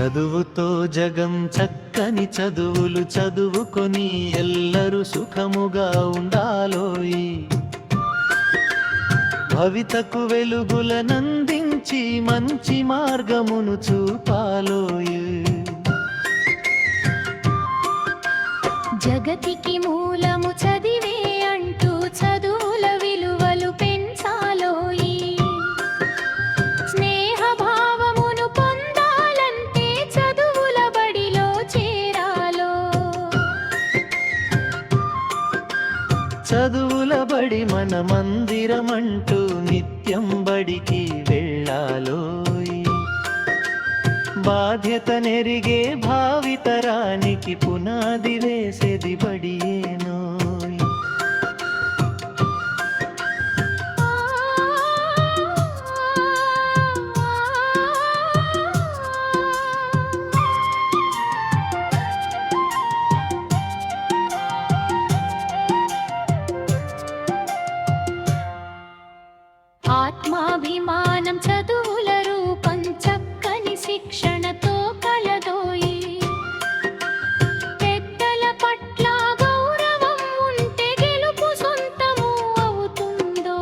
చదువుతో జగం చక్కని చదువులు చదువుకొని ఎల్లరూ సుఖముగా ఉండాలోయి. భవితకు వెలుగులనందించి మంచి మార్గమును చూపాలోయి. జగతికి మూ చదువుల బడి మన మందిరమంటూ నిత్యం బడికి వెళ్ళాలోయ్. బాధ్యత నెరిగే భావితరానికి పునాది వేసేది బడి ఆత్మాభిమానం చదువుల రూపం చక్కని శిక్షణతో కలదోయి. పెద్దల పట్ల గౌరవం ఉంటే గెలుపు సొంతము అవుతుందో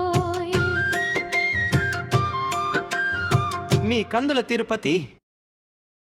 మీ కందుల తిరుపతి